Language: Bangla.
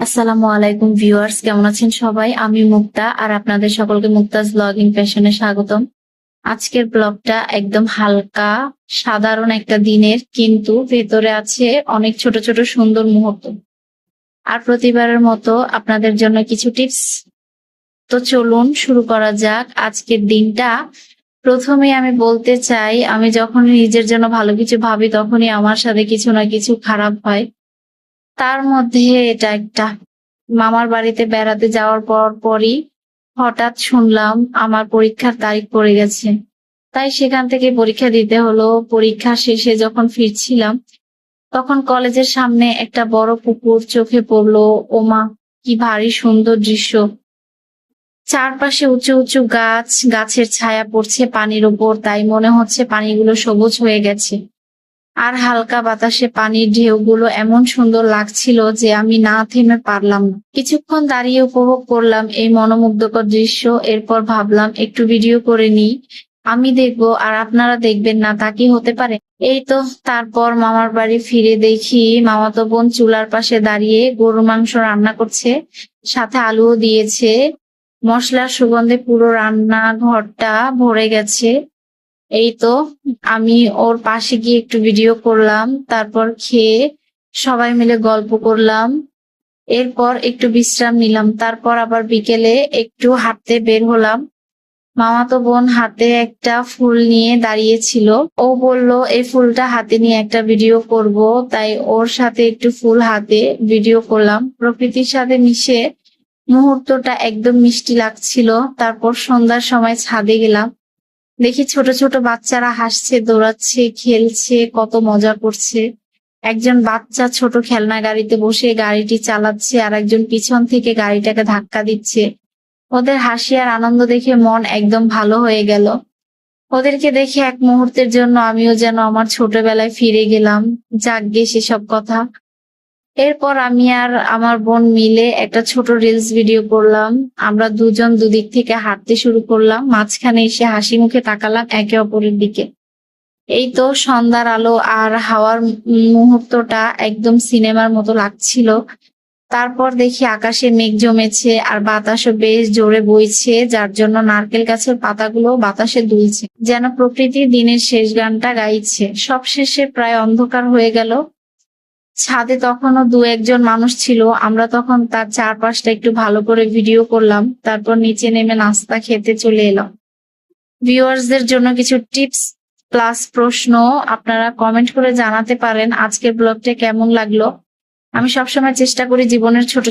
আসসালামু আলাইকুম ভিউয়ার্স, কেমন আছেন সবাই? আমি মুক্তা আর আপনাদের সকলকে মুক্তাজ ব্লগিং ফ্যাশনে স্বাগতম। আজকের ব্লগটা একদম হালকা, সাধারণ একটা দিনের, কিন্তু ভেতরে আছে অনেক ছোট ছোট সুন্দর মুহূর্ত। আর প্রতিবারের মতো আপনাদের জন্য কিছু টিপস। তো চলুন শুরু করা যাক আজকের দিনটা। প্রথমে আমি বলতে চাই, আমি যখন নিজের জন্য ভালো কিছু ভাবি, তখনই আমার সাথে কিছু না কিছু খারাপ হয়। তার মধ্যে এটা একটা। মামার বাড়িতে বেড়াতে যাওয়ার পর পরই হঠাৎ শুনলাম আমার পরীক্ষার তারিখ পড়ে গেছে। তাই সেখান থেকে পরীক্ষা দিতে হলো। পরীক্ষা শেষে যখন ফিরছিলাম, তখন কলেজের সামনে একটা বড় পুকুর চোখে পড়ল। ওমা, কি ভারী সুন্দর দৃশ্য। চারপাশে উঁচু উঁচু গাছ, গাছের ছায়া পড়ছে পানির উপর। তাই মনে হচ্ছে পানিগুলো সবুজ হয়ে গেছে। আর হালকা বাতাসে পানির ঢেউগুলো এমন সুন্দর লাগছিল যে আমি না থেমে পারলাম না। কিছুক্ষণ দাঁড়িয়ে উপভোগ করলাম এই মনোমুগ্ধকর দৃশ্য, এরপর ভাবলাম, একটু ভিডিও করে নিই। আমি দেখব, আর আপনারা দেখবেন না, তা কি হতে পারে? এই তো, তারপর মামার বাড়ি ফিরে দেখি মামাতো বোন চুলার পাশে দাঁড়িয়ে গরু মাংস রান্না করছে, সাথে আলুও দিয়েছে। মশলার সুগন্ধে পুরো রান্না ঘরটা ভরে গেছে। এই তো আমি ওর পাশে গিয়ে একটু ভিডিও করলাম, তারপর খেয়ে সবাই মিলে গল্প করলাম। এরপর একটু বিশ্রাম নিলাম, তারপর আবার বিকেলে একটু হাঁটতে বের হলাম। মামাতো বোন হাতে একটা ফুল নিয়ে দাঁড়িয়েছিল। ও বলল, এই ফুলটা হাতে নিয়ে একটা ভিডিও করব। তাই ওর সাথে একটু ফুল হাতে ভিডিও করলাম। প্রকৃতির সাথে মিশে মুহূর্তটা একদম মিষ্টি লাগছিল। তারপর সন্ধ্যার সময় ছাদে গেলাম। দেখি ছোট ছোট বাচ্চারা হাসছে, দৌড়াচ্ছে, খেলছে, কত মজা করছে। একজন বাচ্চা ছোট খেলনা গাড়িতে বসে গাড়িটি চালাচ্ছে আর একজন পিছন থেকে গাড়িটাকে ধাক্কা দিচ্ছে। ওদের হাসি আর আনন্দ দেখে মন একদম ভালো হয়ে গেল। ওদেরকে দেখে এক মুহূর্তের জন্য আমিও যেন আমার ছোটবেলায় ফিরে গেলাম। যাকগে সেসব কথা। এরপর আমি আর আমার বোন মিলে একটা ছোট রিলস ভিডিও করলাম। আমরা দুজন দুদিক থেকে হাঁটতে শুরু করলাম। মাঝখানে এসে হাসি মুখে তাকালাম একে অপরের দিকে। এই তো সন্ধ্যার আলো আর হাওয়ার মুহূর্তটা একদম সিনেমার মতো লাগছিল। তারপর দেখি আকাশে মেঘ জমেছে আর বাতাসও বেশ জোরে বইছে, যার জন্য নারকেল গাছের পাতাগুলো বাতাসে দুলছে। যেন প্রকৃতি দিনের শেষ গানটা গাইছে। সব শেষে প্রায় অন্ধকার হয়ে গেল। ছাদে তখনও দু একজন মানুষ ছিল। আমরা তখন তার চারপাশটা একটু ভালো করে ভিডিও করলাম। তারপর নিচে নেমে নাস্তা খেতে চলে এলাম। ভিউয়ার্সদের জন্য কিছু টিপস প্লাস প্রশ্ন আপনারা কমেন্ট করে জানাতে পারেন। আজকের ব্লগটা কেমন লাগল? আমি সবসময় চেষ্টা করি জীবনের ছোট